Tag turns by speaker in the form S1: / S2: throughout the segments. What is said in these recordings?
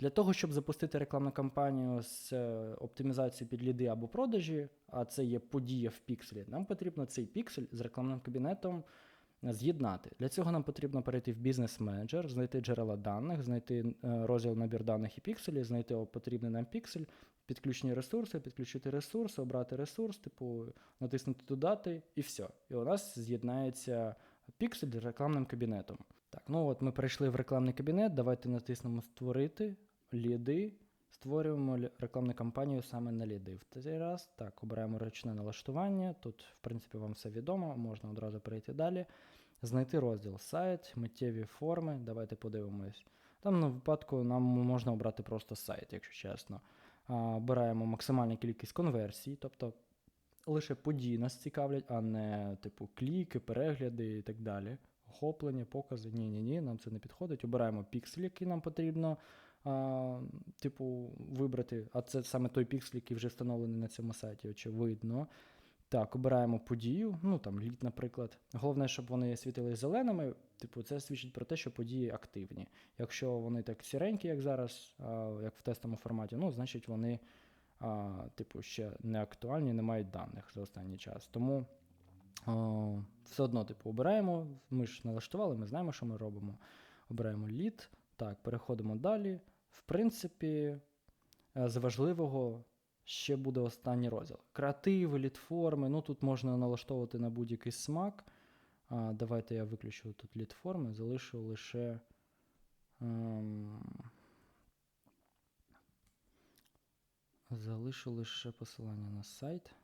S1: Для того, щоб запустити рекламну кампанію з е, оптимізацією під ліди або продажі, а це є подія в пікселі, нам потрібно цей піксель з рекламним кабінетом з'єднати. Для цього нам потрібно перейти в бізнес-менеджер, знайти джерела даних, знайти е, розділ набір даних і пікселі, знайти потрібний нам піксель, підключені ресурси, підключити ресурси, обрати ресурс, типу натиснути додати, і все. І у нас з'єднається піксель з рекламним кабінетом. Так, ну от ми перейшли в рекламний кабінет. Давайте натиснемо Створити, ліди. Створюємо рекламну кампанію саме на ліди. В цей раз так, обираємо ручне налаштування. Тут, в принципі, вам все відомо, можна одразу перейти далі. Знайти розділ сайт, миттєві форми. Давайте подивимось. Там на випадку нам можна обрати просто сайт, якщо чесно. Обираємо максимальну кількість конверсій, тобто лише події нас цікавлять, а не типу кліки, перегляди і так далі. Охоплення, покази. Ні, ні, ні, нам це не підходить. Обираємо піксель, який нам потрібно, а, типу, вибрати. А це саме той піксель, який вже встановлений на цьому сайті, очевидно. Так, обираємо подію, ну там лід, наприклад. Головне, щоб вони світили зеленими. Типу, це свідчить про те, що події активні. Якщо вони так сіренькі, як зараз, а, як в тестовому форматі, ну, значить вони, а, типу, ще не актуальні, не мають даних за останній час. Тому о, все одно, типу, обираємо. Ми ж налаштували, ми знаємо, що ми робимо. Обираємо лід. Так, переходимо далі. В принципі, е, з важливого ще буде останній розділ. Креативи, лід-форми. Ну тут можна налаштовувати на будь-який смак. А, давайте я виключу тут лід-форми, залишу лише. Ем, залишу лише посилання на сайт.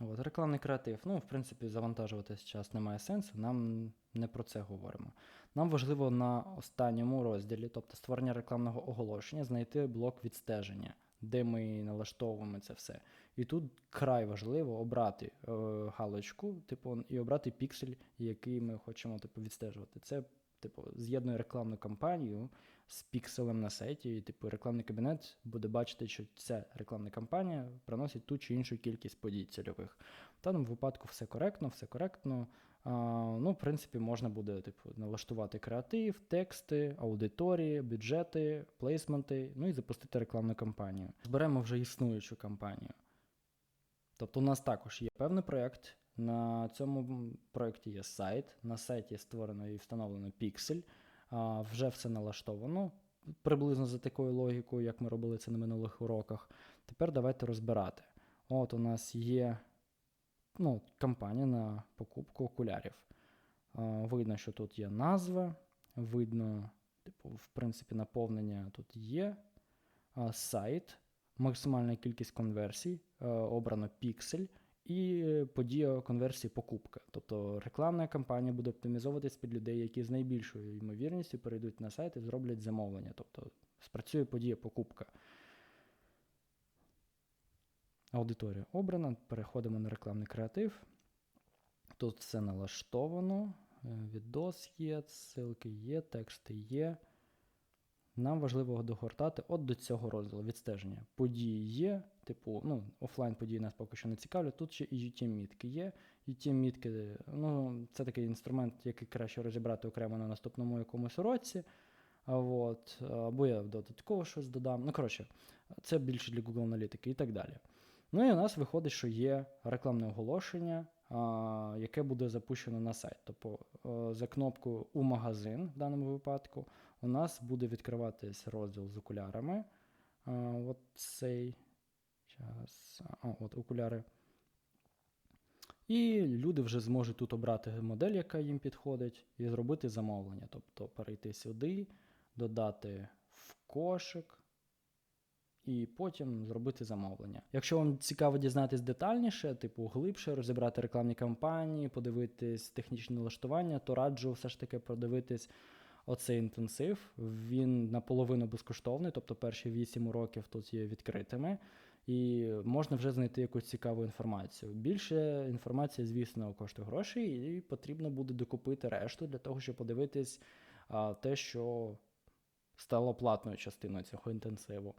S1: От, рекламний креатив. Ну, в принципі, завантажувати час немає сенсу, нам не про це говоримо. Нам важливо на останньому розділі, тобто створення рекламного оголошення, знайти блок відстеження, де ми налаштовуємо це все. І тут край важливо обрати е, галочку, типу, і обрати піксель, який ми хочемо типу, відстежувати. Це типу, з'єднує рекламну кампанію з пікселем на сайті, і типу, рекламний кабінет буде бачити, що ця рекламна кампанія приносить ту чи іншу кількість подій цільових. В даному випадку все коректно, все коректно. А, ну, в принципі, можна буде типу, налаштувати креатив, тексти, аудиторії, бюджети, плейсменти, ну і запустити рекламну кампанію. Зберемо вже існуючу кампанію. Тобто, у нас також є певний проєкт. На цьому проєкті є сайт. На сайті створено і встановлено піксель. А, вже все налаштовано приблизно за такою логікою, як ми робили це на минулих уроках. Тепер давайте розбирати. От у нас є ну, кампанія на покупку окулярів. А, видно, що тут є назва, видно, типу, в принципі, наповнення тут є. А, сайт, максимальна кількість конверсій, а, обрано піксель. І подія конверсії покупка. Тобто рекламна кампанія буде оптимізовуватись під людей, які з найбільшою ймовірністю перейдуть на сайт і зроблять замовлення. Тобто спрацює подія покупка. Аудиторія обрана. Переходимо на рекламний креатив. Тут все налаштовано. е, Відос є, ссылки є, тексти є. Нам важливо догортати от до цього розділу відстеження. Події є, типу, ну, офлайн події нас поки що не цікавлять. Тут ще і UTM-мітки є. UTM-мітки, ну, це такий інструмент, який краще розібрати окремо на наступному якомусь уроці. От, або я додатково щось додам. Ну, коротше, це більше для Google аналітики і так далі. Ну і у нас виходить, що є рекламне оголошення, яке буде запущено на сайт. Тобто е, за кнопкою у магазин в даному випадку у нас буде відкриватись розділ з окулярами. От цей час. А, от окуляри. І люди вже зможуть тут обрати модель, яка їм підходить, і зробити замовлення. Тобто перейти сюди, додати в кошик. І потім зробити замовлення. Якщо вам цікаво дізнатись детальніше, типу глибше, розібрати рекламні кампанії, подивитись технічне налаштування, то раджу все ж таки подивитись оцей інтенсив. Він наполовину безкоштовний, тобто перші 8 уроків тут є відкритими, і можна вже знайти якусь цікаву інформацію. Більше інформації, звісно, коштує грошей, і потрібно буде докупити решту для того, щоб подивитись а, те, що стало платною частиною цього інтенсиву.